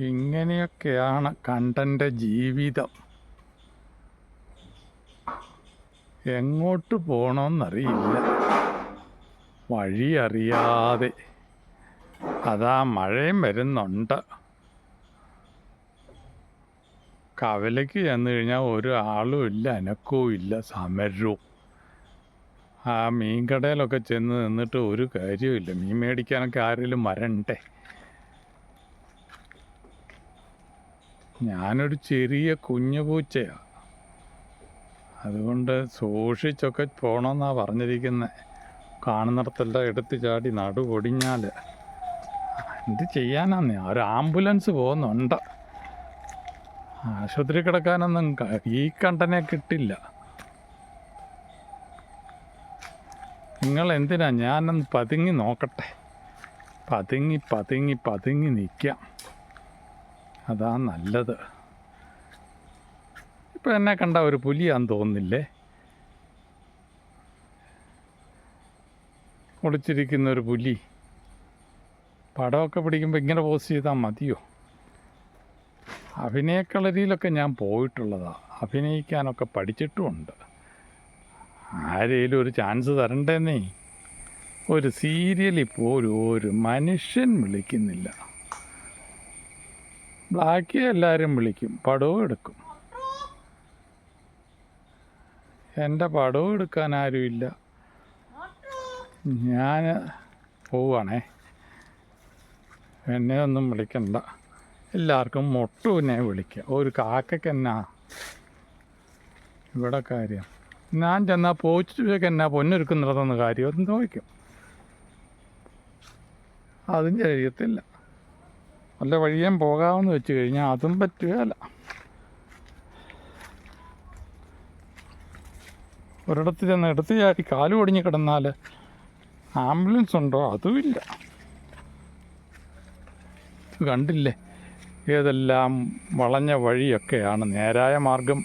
ഇങ്ങനെയൊക്കെയാണ് കണ്ടന്റെ ജീവിതം. എങ്ങോട്ട് പോകണമെന്നറിയില്ല വഴി അറിയാതെ അതാ മഴയും വരുന്നുണ്ട്. കവലയ്ക്ക് ചെന്ന് കഴിഞ്ഞാൽ ഒരു ആളും ഇല്ല അനക്കവും ഇല്ല സമരവും. ആ മീൻകടയിലൊക്കെ ചെന്ന് നിന്നിട്ട് ഒരു കാര്യവുമില്ല. മീൻ മേടിക്കാനൊക്കെ ആരെങ്കിലും വരണ്ടേ? ഞാനൊരു ചെറിയ കുഞ്ഞു പൂച്ചയാണ് അതുകൊണ്ട് സൂക്ഷിച്ചൊക്കെ പോകണമെന്നാണ് പറഞ്ഞിരിക്കുന്നത് കാണുന്നിടത്തെല്ലാം എടുത്തു ചാടി നടു പൊടിഞ്ഞാൽ എന്ത് ചെയ്യാനാന്ന്? ഒരു ആംബുലൻസ് പോകുന്നുണ്ട്. ആശുപത്രി കിടക്കാനൊന്നും ഈ കണ്ടനെ കിട്ടില്ല. നിങ്ങൾ എന്തിനാ ഞാനൊന്ന് പതുങ്ങി നോക്കട്ടെ? പതുങ്ങി പതുങ്ങി പതുങ്ങി നിൽക്കാം അതാ നല്ലത്. ഇപ്പം എന്നെ കണ്ട ഒരു പുലിയാന്ന് തോന്നുന്നില്ലേ? ഒളിച്ചിരിക്കുന്ന ഒരു പുലി. പടമൊക്കെ പിടിക്കുമ്പോൾ ഇങ്ങനെ പോസ് ചെയ്താൽ മതിയോ? അഭിനയക്കളരിയിലൊക്കെ ഞാൻ പോയിട്ടുള്ളതാണ് അഭിനയിക്കാനൊക്കെ പഠിച്ചിട്ടുമുണ്ട്. ആരേലും ഒരു ചാൻസ് തരണ്ടേന്നേ? ഒരു സീരിയലിൽ പോലും ഒരു മനുഷ്യൻ വിളിക്കുന്നില്ല. ബാക്കി എല്ലാവരും വിളിക്കും. പടവും എടുക്കും. എന്റെ പടവും എടുക്കാൻ ആരുമില്ല ഞാൻ പോവാണേ. എന്നെ ഒന്നും വിളിക്കണ്ട. എല്ലാവർക്കും മൊട്ടുവിനെ വിളിക്കുക ഒരു കാക്കക്കെന്നാ ഇവിടെ കാര്യം. ഞാൻ ചെന്നാൽ പോച്ചിക്ക് എന്നാ പൊന്നൊരുക്കുന്നിടത്തുനിന്ന് കാര്യം ഒന്ന് ചോദിക്കും. അതും കഴിയത്തില്ല വല്ല വഴിയേം പോകാമെന്ന് വെച്ച് കഴിഞ്ഞാൽ അതും പറ്റുകയല്ല ഒരിടത്ത് ചെന്ന് എടുത്ത് ചാടി കാൽ ഒടിഞ്ഞ് കിടന്നാൽ ആംബുലൻസ് ഉണ്ടോ? അതുമില്ല. കണ്ടില്ലേ? ഏതെല്ലാം വളഞ്ഞ വഴിയൊക്കെയാണ് നേരായ മാർഗം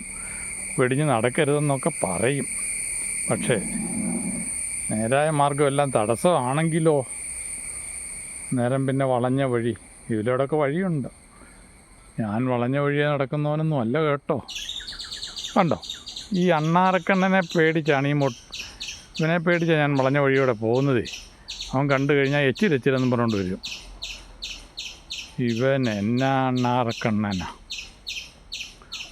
വെടിഞ്ഞ് നടക്കരുതെന്നൊക്കെ പറയും. പക്ഷേ നേരായ മാർഗമെല്ലാം തടസ്സമാണെങ്കിലോ? നേരം പിന്നെ വളഞ്ഞ വഴി ഇതിലൂടെയൊക്കെ വഴിയുണ്ട്. ഞാൻ വളഞ്ഞ വഴിയെ നടക്കുന്നവനൊന്നും അല്ല കേട്ടോ. കണ്ടോ? ഈ അണ്ണാറക്കണ്ണനെ പേടിച്ചാണ് ഈ മൊ ഇവനെ പേടിച്ചാണ് ഞാൻ വളഞ്ഞ വഴിയോടെ പോകുന്നതേ. അവൻ കണ്ടു കഴിഞ്ഞാൽ എച്ചിലെച്ചിലെന്നും പറഞ്ഞുകൊണ്ട് വരും. ഇവൻ എന്നാ അണ്ണാറക്കണ്ണനാ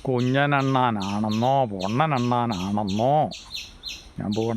കുഞ്ഞനണ്ണാനാണെന്നോ പൊണ്ണനണ്ണാനാണെന്നോ? ഞാൻ പോകണേ